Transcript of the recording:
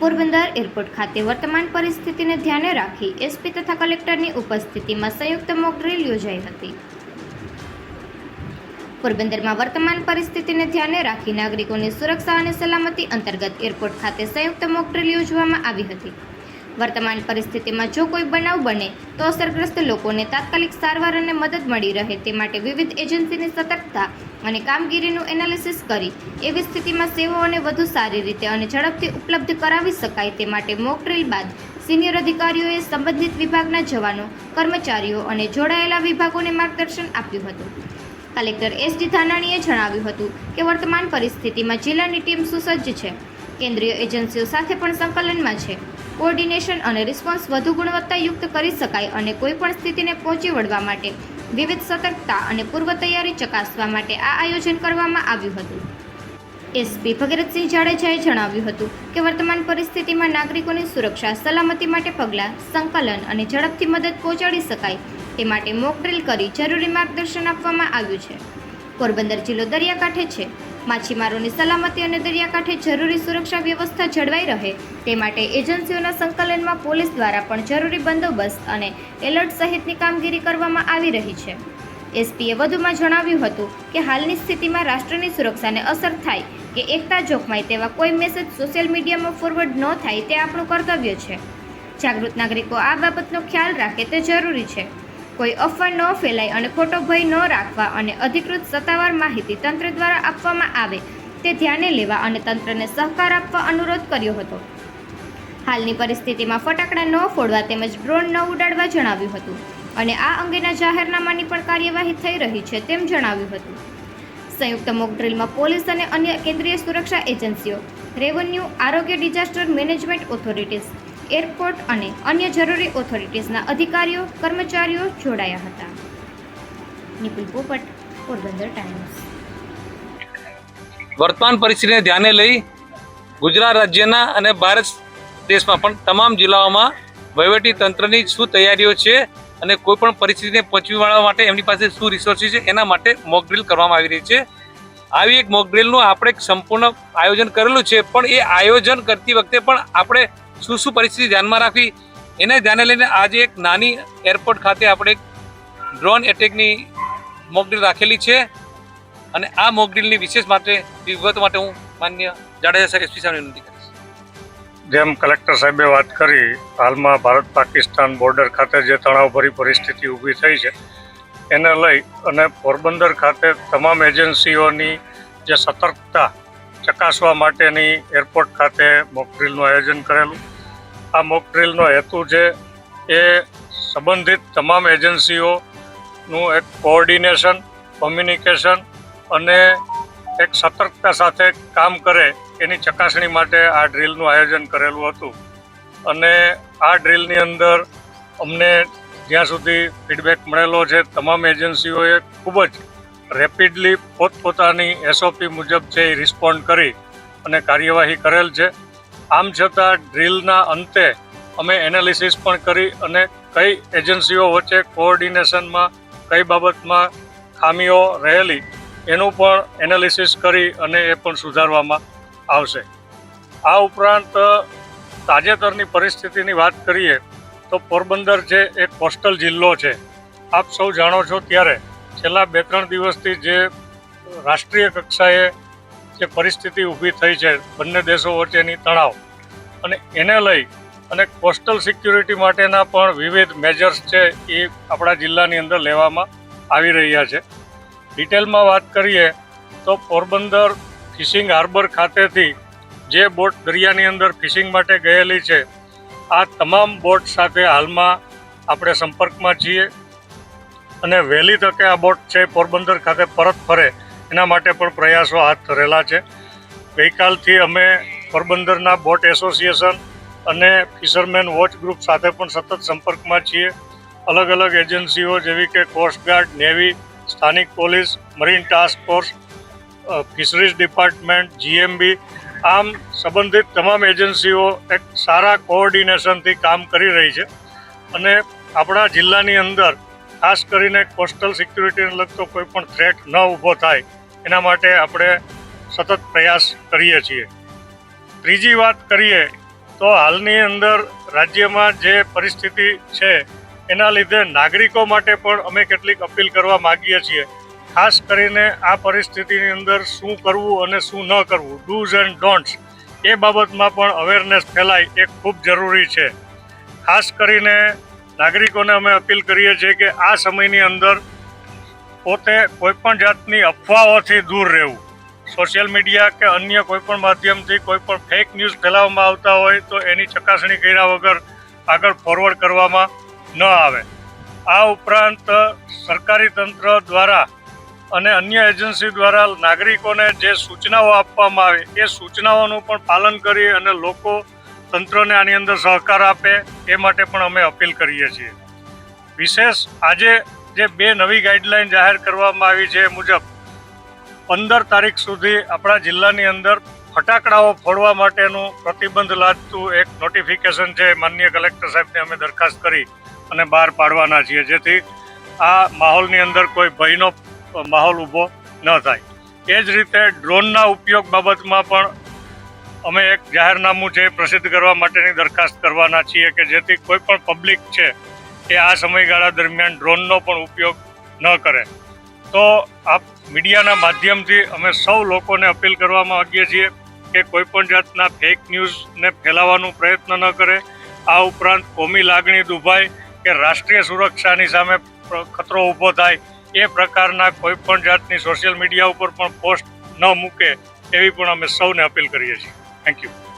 Porbandar airport ખાતે વર્તમાન પરિસ્થિતિને ધ્યાને રાખી એસપી તથા કલેક્ટરની ઉપસ્થિતિમાં સંયુક્ત મોક ડ્રીલ યોજાઈ હતી. પોરબંદરમાં વર્તમાન પરિસ્થિતિને ધ્યાને રાખી નાગરિકોની સુરક્ષા અને સલામતી અંતર્ગત એરપોર્ટ ખાતે સંયુક્ત મોક ડ્રીલ યોજવામાં આવી હતી. વર્તમાન પરિસ્થિતિમાં જો કોઈ બનાવ બને તો અસરગ્રસ્ત લોકોને તાત્કાલિક સારવાર અને મદદ મળી રહે તે માટે વિવિધ એજન્સીની સતર્કતા અને કામગીરીનું એનાલિસિસ કરી એવી સ્થિતિમાં સેવાઓને વધુ સારી રીતે અને ઝડપથી ઉપલબ્ધ કરાવી શકાય તે માટે મોક બાદ સિનિયર અધિકારીઓએ સંબંધિત વિભાગના જવાનો, કર્મચારીઓ અને જોડાયેલા વિભાગોને માર્ગદર્શન આપ્યું હતું. કલેક્ટર એસ ડી ધાનાણીએ જણાવ્યું હતું કે વર્તમાન પરિસ્થિતિમાં જિલ્લાની ટીમ સુસજ્જ છે. કેન્દ્રીય એજન્સીઓ સાથે પણ સંકલનમાં છે. કોઓર્ડિનેશન અને રિસ્પોન્સ વધુ ગુણવત્તાયુક્ત કરી શકાય અને કોઈપણ સ્થિતિને પહોંચી વળવા માટે વિવિધ સતર્કતા અને પૂર્વ તૈયારી ચકાસવા માટે આ આયોજન કરવામાં આવ્યું હતું. એસપી ભગીરથસિંહ જાડેજાએ જણાવ્યું હતું કે વર્તમાન પરિસ્થિતિમાં નાગરિકોની સુરક્ષા, સલામતી માટે પગલાં, સંકલન અને ઝડપથી મદદ પહોંચાડી શકાય તે માટે મોકડ્રીલ કરી જરૂરી માર્ગદર્શન આપવામાં આવ્યું છે. પોરબંદર જિલ્લો દરિયાકાંઠે છે. માછીમારોની સલામતી અને દરિયાકાંઠે જરૂરી સુરક્ષા વ્યવસ્થા જળવાઈ રહે તે માટે એજન્સીઓના સંકલનમાં પોલીસ દ્વારા પણ જરૂરી બંદોબસ્ત અને એલર્ટ સહિતની કામગીરી કરવામાં આવી રહી છે. એસપીએ વધુમાં જણાવ્યું હતું કે હાલની સ્થિતિમાં રાષ્ટ્રની સુરક્ષાને અસર થાય કે એકતા જોખમાય તેવા કોઈ મેસેજ સોશિયલ મીડિયામાં ફોરવર્ડ ન થાય તે આપણું કર્તવ્ય છે. જાગૃત નાગરિકો આ બાબતનો ખ્યાલ રાખે તે જરૂરી છે. કોઈ અફવા ન ફેલાય અને ખોટો ભય ન રાખવા અને અધિકૃત સત્તાવાર માહિતી તંત્ર દ્વારા આપવામાં આવે તે ધ્યાને લેવા અને તંત્રને સહકાર આપવા અનુરોધ કર્યો હતો. હાલની પરિસ્થિતિમાં ફટાકડા ન ફોડવા તેમજ ડ્રોન ન ઉડાડવા જણાવ્યું હતું અને આ અંગેના જાહેરનામાની પણ કાર્યવાહી થઈ રહી છે તેમ જણાવ્યું હતું. સંયુક્ત મોક ડ્રીલમાં પોલીસ અને અન્ય કેન્દ્રીય સુરક્ષા એજન્સીઓ, રેવન્યુ, આરોગ્ય ડિઝાસ્ટર મેનેજમેન્ટ ઓથોરિટીઝ એરપોર્ટ અને અન્ય જરૂરી ઓથોરિટીઝના અધિકારીઓ, કર્મચારીઓ જોડાયા હતા. નિપુલ પોપટ, પોરબંદર ટાઈમ્સ. વર્તમાન પરિસ્થિતિને ધ્યાને લઈ ગુજરાત રાજ્યના અને ભારત દેશમાં પણ તમામ જિલ્લાઓમાં વહીવટી તંત્રની શું તૈયારીઓ છે અને કોઈ પણ પરિસ્થિતિને પહોંચી વળવા માટે એમની પાસે શું રિસોર્સિસ છે એના માટે મોક કરવામાં આવી રહી છે. આવી એક મોક ડ્રીલનું આપણે સંપૂર્ણ આયોજન કરેલું છે, પણ એ આયોજન કરતી વખતે પણ આપણે શું શું પરિસ્થિતિ ધ્યાનમાં રાખવી? એને ધ્યાને લઈને આજે એક નાની એરપોર્ટ ખાતે આપણે એક ડ્રોન એટેકની મોકડ્રીલ રાખેલી છે. અને આ મોકડ્રીલની વિશેષ માટે, વિગત માટે હું માન્ય જાડેજા સાહેબ, એસપી સાહેબને વિનંતી કરીશ. જેમ કલેક્ટર સાહેબે વાત કરી, હાલમાં ભારત પાકિસ્તાન બોર્ડર ખાતે જે તણાવભરી પરિસ્થિતિ ઊભી થઈ છે, એને લઈ અને પોરબંદર ખાતે તમામ એજન્સીઓની જે સતર્કતા ચકાસવા માટેની એરપોર્ટ ખાતે મોકડ્રીલનું આયોજન કરેલું. આ મોકડ્રીલનો હેતુ છે એ સંબંધિત તમામ એજન્સીઓનું એક કોઓર્ડિનેશન, કોમ્યુનિકેશન અને એક સતર્કતા સાથે કામ કરે એની ચકાસણી માટે આ ડ્રીલનું આયોજન કરેલું હતું. અને આ ડ્રીલની અંદર અમને જ્યાં સુધી ફીડબેક મળેલો છે, તમામ એજન્સીઓએ ખૂબ જ રેપિડલી પોતપોતાની એસઓપી મુજબ છે એ રિસ્પોન્ડ કરી અને કાર્યવાહી કરેલ છે. આમ છતાં ડ્રીલના અંતે અમે એનાલિસિસ પણ કરી અને કઈ એજન્સીઓ વચ્ચે કોઓર્ડિનેશનમાં કઈ બાબતમાં ખામીઓ રહેલી એનું પણ એનાલિસિસ કરી અને એ પણ સુધારવામાં આવશે. આ ઉપરાંત તાજેતરની પરિસ્થિતિની વાત કરીએ તો પોરબંદર છે એ કોસ્ટલ જિલ્લો છે. આપ સૌ જાણો છો ત્યારે છેલ્લા બે ત્રણ દિવસથી જે રાષ્ટ્રીય કક્ષાએ જે પરિસ્થિતિ ઊભી થઈ છે બંને દેશો વચ્ચેની તણાવ, અને એને લઈ અને કોસ્ટલ સિક્યુરિટી માટેના પણ વિવિધ મેજર્સ છે એ આપણા જિલ્લાની અંદર લેવામાં આવી રહ્યા છે. ડિટેલમાં વાત કરીએ તો પોરબંદર ફિશિંગ હાર્બર ખાતેથી જે બોટ દરિયાની અંદર ફિશિંગ માટે ગયેલી છે, આ તમામ બોટ સાથે હાલમાં આપણે સંપર્કમાં છીએ. અને વહેલી તકે આ બોટ છે પોરબંદર ખાતે પરત ફરે. એના માટે પણ પ્રયાસો હાથ ધરેલા છે. ગઈકાલથી અમે પોરબંદરના બોટ એસોસિએશન અને ફિશરમેન વોચ ગ્રુપ સાથે પણ સતત સંપર્કમાં છીએ. અલગ અલગ એજન્સીઓ જેવી કે કોસ્ટગાર્ડ નેવી, સ્થાનિક police, marine task force fisheries department, GMB આમ સંબંધિત તમામ એજન્સીઓ એક સારા કોઓર્ડિનેશનથી કામ કરી રહી છે. અને આપણા જિલ્લાની અંદર ખાસ કરીને કોસ્ટલ સિક્યુરિટીને લગતો કોઈ પણ થ્રેટ ન ઊભો થાય, એના માટે આપણે સતત પ્રયાસ કરીએ છીએ. ત્રીજી વાત કરીએ તો હાલની અંદર રાજ્યમાં જે પરિસ્થિતિ છે, એના લીધે નાગરિકો માટે પણ અમે કેટલીક અપીલ કરવા માગીએ છીએ. ખાસ કરીને આ પરિસ્થિતિની અંદર શું કરવું અને શું ન કરવું ડૂઝ એન્ડ ડોન્ટ્સ એ બાબતમાં પણ અવેરનેસ ફેલાય એ ખૂબ જરૂરી છે. ખાસ કરીને નાગરિકોને અમે અપીલ કરીએ છીએ કે આ સમયની અંદર પોતે કોઈપણ જાતની અફવાઓથી દૂર રહેવું. સોશિયલ મીડિયા કે અન્ય કોઈપણ માધ્યમથી કોઈપણ ફેક ન્યૂઝ ફેલાવવામાં આવતા હોય તો એની ચકાસણી કર્યા વગર આગળ ફોરવર્ડ કરવામાં ન આવે. આ ઉપરાંત સરકારી તંત્ર દ્વારા અને અન્ય એજન્સી દ્વારા નાગરિકોને જે સૂચનાઓ આપવામાં આવે, એ સૂચનાઓનું પણ પાલન કરી અને લોકો તંત્રને આની અંદર સહકાર આપે એ માટે પણ અમે અપીલ કરીએ છીએ. વિશેષ આજે જે બે નવી ગાઈડલાઈન જાહેર કરવામાં આવી છે એ મુજબ, પંદર તારીખ સુધી આપણા જિલ્લાની અંદર ફટાકડાઓ ફોડવા માટેનું પ્રતિબંધ લાદતું એક નોટિફિકેશન છે માનનીય કલેક્ટર સાહેબને અમે દરખાસ્ત કરી અને બહાર પાડવાના છીએ, જેથી આ માહોલની અંદર કોઈ ભયનો માહોલ ઊભો ન થાય. એ જ રીતે ડ્રોનના ઉપયોગ બાબતમાં પણ અમે એક જાહેરનામું છે પ્રસિદ્ધ કરવા માટેની દરખાસ્ત કરવાના છીએ કે જેથી કોઈ પણ પબ્લિક છે એ આ સમયગાળા દરમિયાન ડ્રોનનો પણ ઉપયોગ ન કરે. તો આપ મીડિયાના માધ્યમથી અમે સૌ લોકોને અપીલ કરવા માંગીએ છીએ કે કોઈ પણ જાતના ફેક ન્યૂઝને ફેલાવવાનો પ્રયત્ન ન કરે. આ ઉપરાંત કોમી લાગણી દુભાય કે રાષ્ટ્રીય સુરક્ષાની સામે ખતરો ઊભો થાય એ પ્રકારના કોઈ પણ જાતની સોશિયલ મીડિયા ઉપર પણ પોસ્ટ ન મૂકે એવી પણ અમે સૌને અપીલ કરીએ છીએ. Thank you.